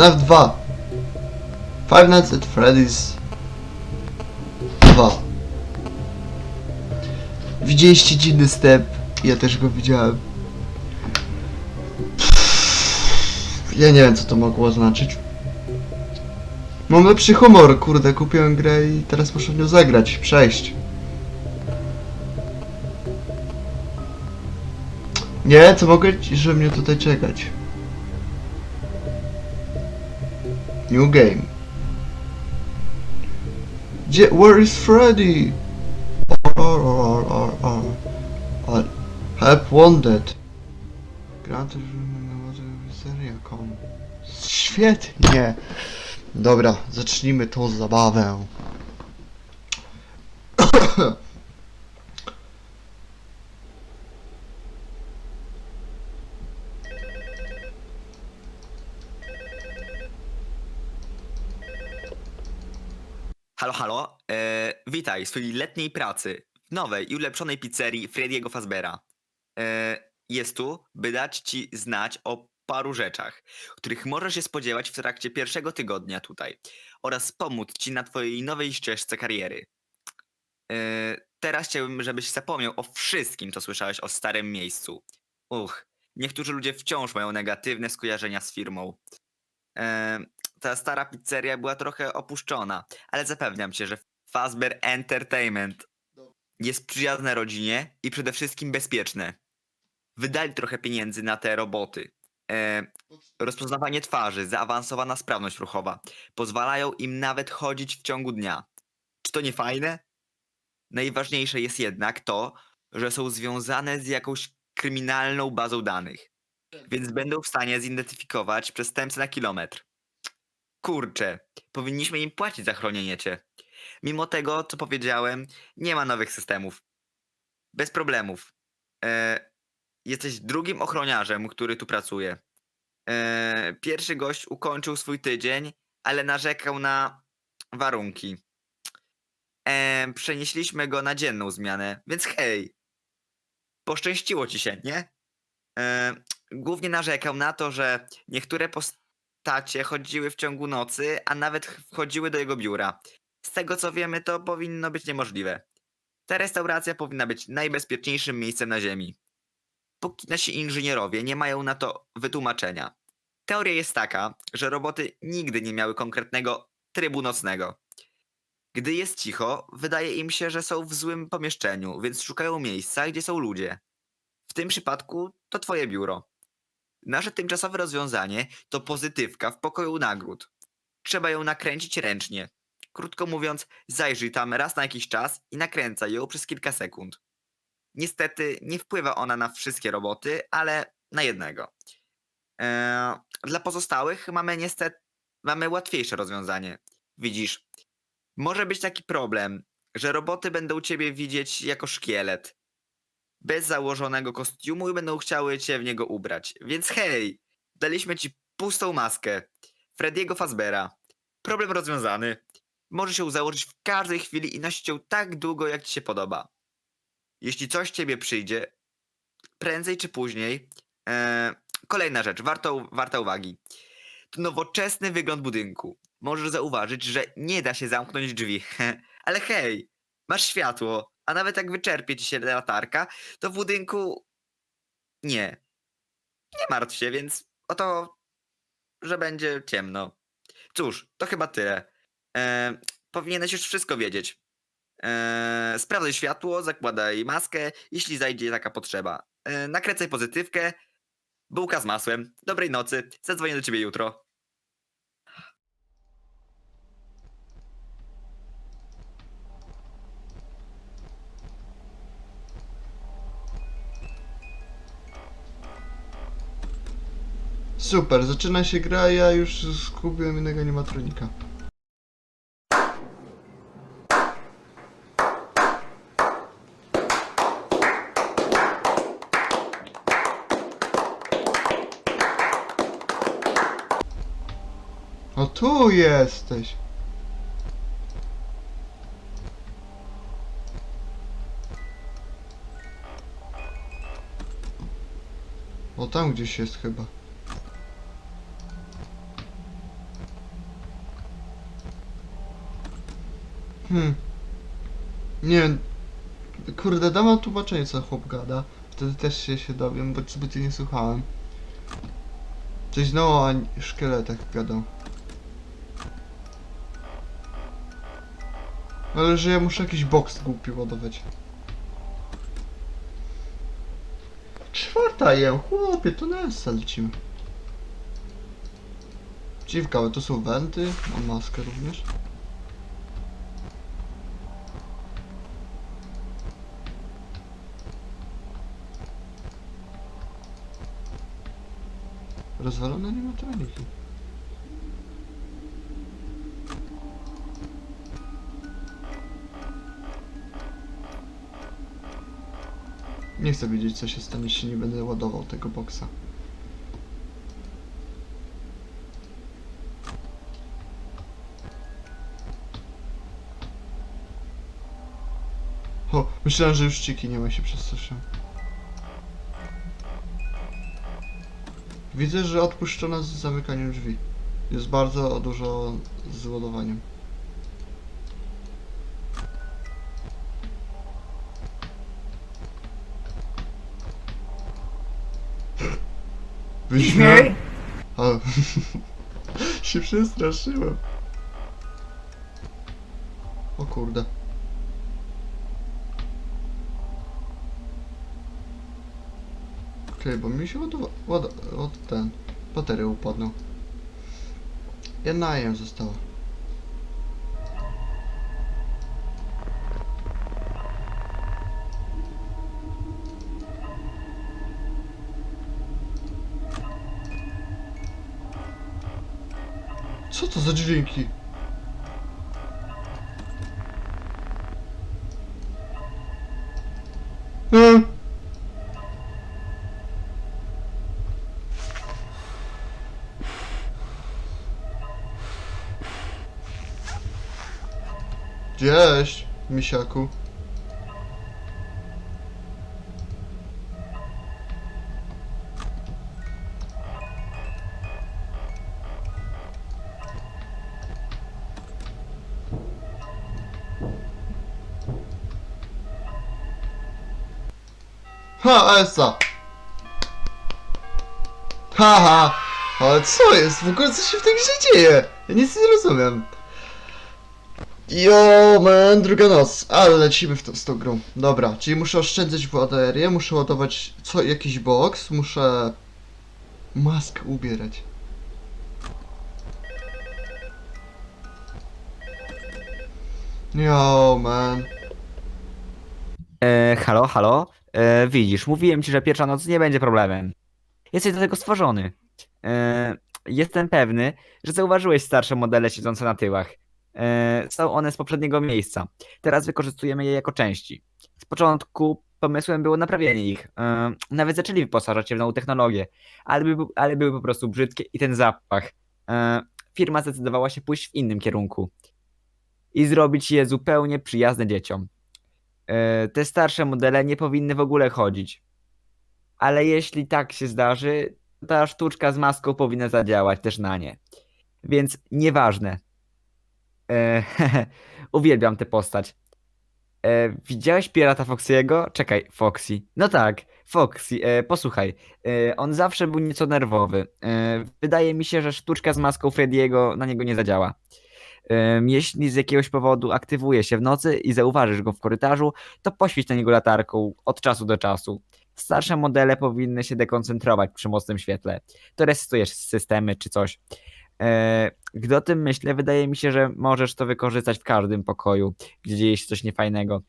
FNAF 2 Five Nights at Freddy's 2 Widzieliście dziwny step? Ja też go widziałem. Ja nie wiem co to mogło oznaczyć. Mam lepszy humor, kurde, kupiłem grę i teraz muszę w nią zagrać, przejść. Nie, co mogę, że mnie tutaj czekać. New game. Where is Freddy? Or, or, or, or, or. Help wanted. Grant Świetnie! Dobra, zacznijmy tą zabawę. Halo, halo. E, witaj w swojej letniej pracy w nowej i ulepszonej pizzerii Frediego Fazbera. E, jest tu, by dać ci znać o paru rzeczach, których możesz się spodziewać w trakcie pierwszego tygodnia tutaj oraz pomóc ci na twojej nowej ścieżce kariery. E, teraz chciałbym, żebyś zapomniał o wszystkim, co słyszałeś o starym miejscu. Uch, niektórzy ludzie wciąż mają negatywne skojarzenia z firmą. E, ta stara pizzeria była trochę opuszczona, ale zapewniam cię, że Fazbear Entertainment jest przyjazne rodzinie i przede wszystkim bezpieczne. Wydali trochę pieniędzy na te roboty. E, rozpoznawanie twarzy, zaawansowana sprawność ruchowa. Pozwalają im nawet chodzić w ciągu dnia. Czy to nie fajne? Najważniejsze jest jednak to, że są związane z jakąś kryminalną bazą danych. Więc będą w stanie zidentyfikować przestępcę na kilometr. Kurczę, powinniśmy im płacić za chronienie cię. Mimo tego, co powiedziałem, nie ma nowych systemów. Bez problemów. E, jesteś drugim ochroniarzem, który tu pracuje. E, pierwszy gość ukończył swój tydzień, ale narzekał na warunki. E, przenieśliśmy go na dzienną zmianę, więc hej. Poszczęściło ci się, nie? E, głównie narzekał na to, że niektóre postacie chodziły w ciągu nocy, a nawet ch- wchodziły do jego biura. Z tego co wiemy, to powinno być niemożliwe. Ta restauracja powinna być najbezpieczniejszym miejscem na Ziemi. Póki nasi inżynierowie nie mają na to wytłumaczenia. Teoria jest taka, że roboty nigdy nie miały konkretnego trybu nocnego. Gdy jest cicho, wydaje im się, że są w złym pomieszczeniu, więc szukają miejsca, gdzie są ludzie. W tym przypadku to twoje biuro. Nasze tymczasowe rozwiązanie to pozytywka w pokoju nagród. Trzeba ją nakręcić ręcznie. Krótko mówiąc, zajrzyj tam raz na jakiś czas i nakręcaj ją przez kilka sekund. Niestety nie wpływa ona na wszystkie roboty, ale na jednego. Eee, dla pozostałych mamy niestety mamy łatwiejsze rozwiązanie. Widzisz, może być taki problem, że roboty będą ciebie widzieć jako szkielet. Bez założonego kostiumu i będą chciały cię w niego ubrać. Więc hej, daliśmy ci pustą maskę. Frediego Fazbera. Problem rozwiązany. Możesz ją założyć w każdej chwili i nosić ją tak długo, jak ci się podoba. Jeśli coś ciebie przyjdzie, prędzej czy później. E, kolejna rzecz, warto, warta uwagi. To nowoczesny wygląd budynku. Możesz zauważyć, że nie da się zamknąć drzwi. Ale hej, masz światło, a nawet jak wyczerpie ci się latarka, to w budynku nie. Nie martw się, więc o to, że będzie ciemno. Cóż, to chyba tyle. E, powinieneś już wszystko wiedzieć. E, sprawdzaj światło, zakładaj maskę, jeśli zajdzie taka potrzeba. E, nakręcaj pozytywkę. Bułka z masłem. Dobrej nocy. Zadzwonię do ciebie jutro. Super, zaczyna się gra, ja już skupiłem innego animatronika. O tu jesteś! O tam gdzieś jest chyba. Hmm. Nie wiem. Kurde, dam wam tłumaczenie co chłop gada. Wtedy też się, się dowiem, bo zbyt nie słuchałem. Coś znowu o szkieletach gadał. Ale że ja muszę jakiś boks głupi ładować. Czwarta jem, chłopie, to na lecimy. Dziwka, ale to są wenty, mam maskę również. Rozwalone animatroniki. Nie chcę wiedzieć co się stanie, jeśli nie będę ładował tego boksa. O, myślałem, że już ciki nie ma się przestraszyłem. Widzę, że odpuszczono z zamykaniem drzwi. Jest bardzo dużo z ładowaniem. Wyśmiał? O, się przestraszyłem. O kurde. Okej, bo mi się ładowa... Ład... Od ten... Bateria upadną. Jedna jem została. Co to za dźwięki? Cześć, misiaku. Ha, Esa! Haha! Ale co jest? W ogóle co się w tej grze dzieje? Ja nic nie rozumiem. Jo, man, druga noc, ale lecimy w to, z tą grą. Dobra, czyli muszę oszczędzać baterię, muszę ładować co, jakiś box, muszę maskę ubierać. Jo, man. E, halo, halo. E, widzisz, mówiłem ci, że pierwsza noc nie będzie problemem. Jesteś do tego stworzony. E, jestem pewny, że zauważyłeś starsze modele siedzące na tyłach. E, są one z poprzedniego miejsca. Teraz wykorzystujemy je jako części. Z początku pomysłem było naprawienie ich. E, nawet zaczęli wyposażać je w nową technologię, ale, by, ale były po prostu brzydkie i ten zapach. E, firma zdecydowała się pójść w innym kierunku i zrobić je zupełnie przyjazne dzieciom. Te starsze modele nie powinny w ogóle chodzić. Ale jeśli tak się zdarzy, ta sztuczka z maską powinna zadziałać też na nie. Więc nieważne. E, uwielbiam tę postać. E, widziałeś pirata Foxiego? Czekaj, Foxy. No tak, Foxy. E, posłuchaj, e, on zawsze był nieco nerwowy. E, wydaje mi się, że sztuczka z maską Frediego na niego nie zadziała. Em, Jeśli z jakiegoś powodu aktywuje się w nocy i zauważysz go w korytarzu, to poświeć na niego latarką od czasu do czasu. Starsze modele powinny się dekoncentrować przy mocnym świetle. To resetujesz systemy czy coś. E, Gdy o tym myślę, wydaje mi się, że możesz to wykorzystać w każdym pokoju, gdzie dzieje się coś niefajnego.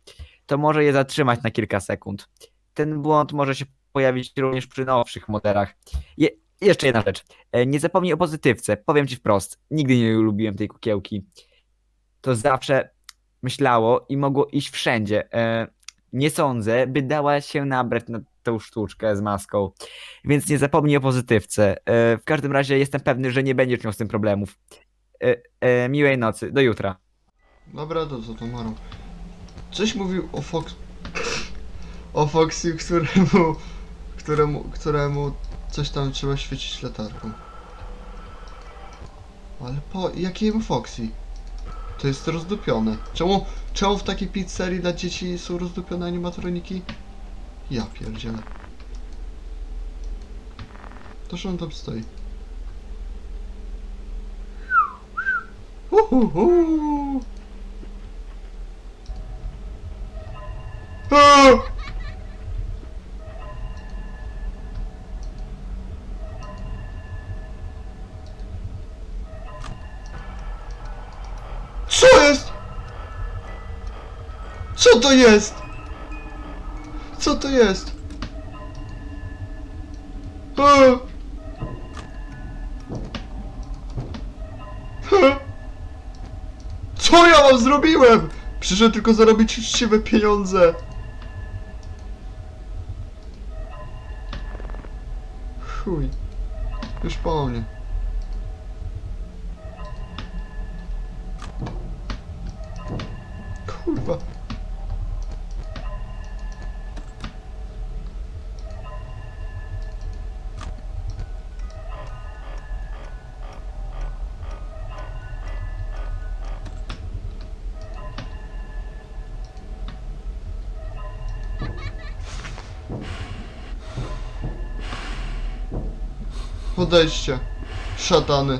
To może je zatrzymać na kilka sekund. Ten błąd może się pojawić również przy nowszych modelach. Je jeszcze jedna rzecz. E, Nie zapomnij o pozytywce. Powiem ci wprost. Nigdy nie lubiłem tej kukiełki. To zawsze myślało i mogło iść wszędzie. E, Nie sądzę, by dała się nabrać na tą sztuczkę z maską. Więc nie zapomnij o pozytywce. E, W każdym razie jestem pewny, że nie będziesz miał z tym problemów. E, e, Miłej nocy. Do jutra. Dobra, to co to marą. Coś mówił o Fox... O Foxy, któremu... Któremu... Któremu coś tam trzeba świecić latarką. Ale po... Jakiemu Foxy? To jest rozdupione. Czemu, czemu w takiej pizzerii dla dzieci są rozdupione animatroniki? Ja pierdzielę. To, że on tam stoi. Uhuhu. Co jest? Co to jest? Co to jest? Co ja wam zrobiłem? Przyszedłem tylko zarobić uczciwe pieniądze. Chuj. Już po mnie. Podejdźcie. Szatany.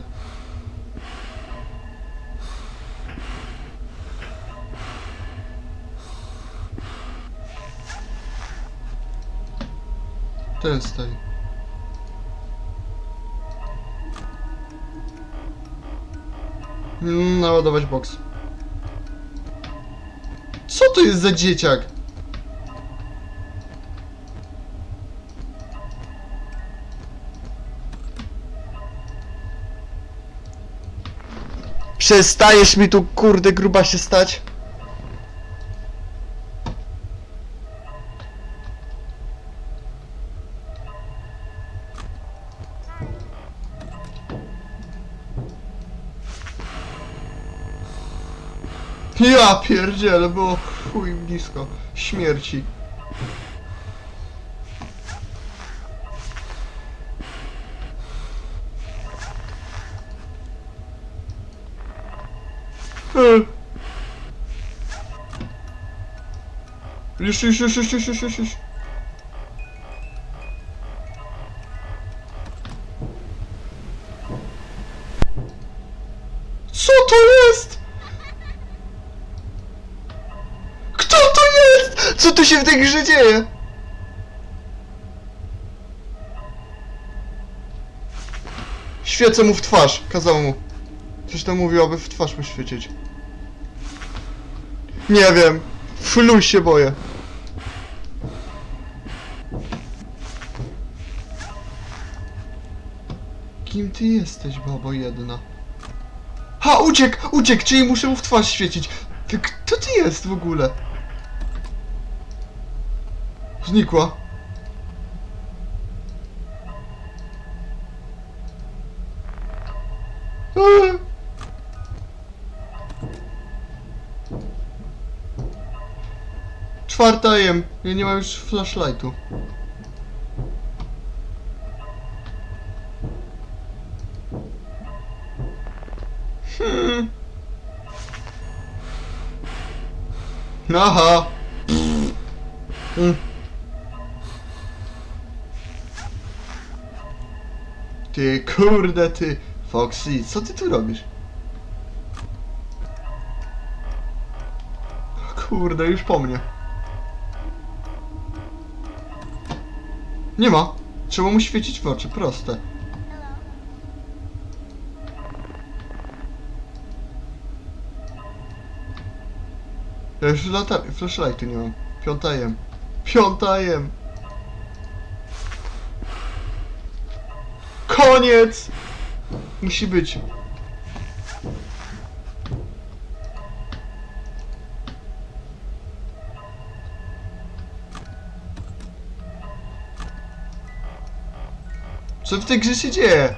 Ten stoi. Mm, Naładować box. Co to jest za dzieciak? Przestajesz mi tu kurde gruba się stać? Ja pierdzielę, było chuj blisko śmierci. Już, już, już, już, już, już. Co to jest? Kto to jest? Co tu się w tej grze dzieje? Świecę mu w twarz, kazał mu. Coś tam mówił, aby w twarz mu świecić. Nie wiem. Fluj się boję. Kim ty jesteś, babo jedna? Ha, uciekł, uciekł, czyli muszę mu w twarz świecić. Ty, kto ty jest w ogóle? Znikła. Czwarta jem. Ja nie mam już flashlightu. Hmm. Aha. Mm. Ty kurde ty Foxy, co ty tu robisz? Kurde, już po mnie. Nie ma. Trzeba mu świecić w oczy, proste. Ja już latar... flashlightu nie mam. Piąta jem. Koniec! Musi być. Co w tej grze się dzieje?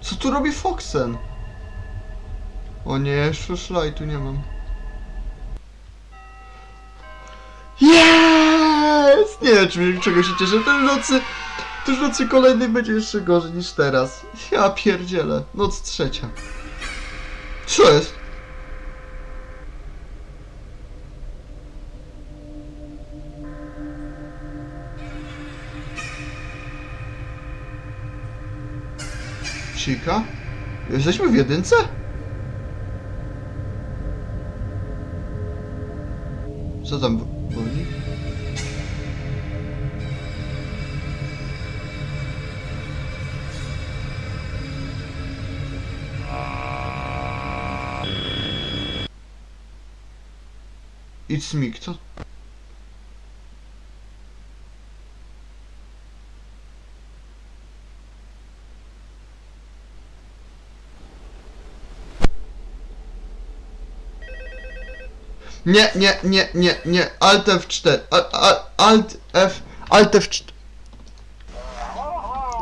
Co tu robi Foxen? O nie, już flashlightu nie mam. Jest! Nie wiem, czy czego się cieszę. Tej nocy w nocy kolejnej będzie jeszcze gorzej niż teraz. Ja pierdzielę. Noc trzecia. Co jest? Cika? Jesteśmy w jedynce? Co tam boli? It's me, kto? Nie, nie, nie, nie, nie. Alt F4. Al, al, alt F. Alt F4.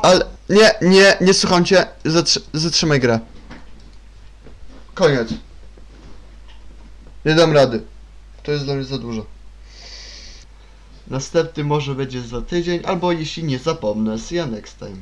Ale. Nie, nie, nie słucham cię. Zatrzy, zatrzymaj grę. Koniec. Nie dam rady. To jest dla mnie za dużo. Następny może będzie za tydzień, albo jeśli nie zapomnę, see you next time.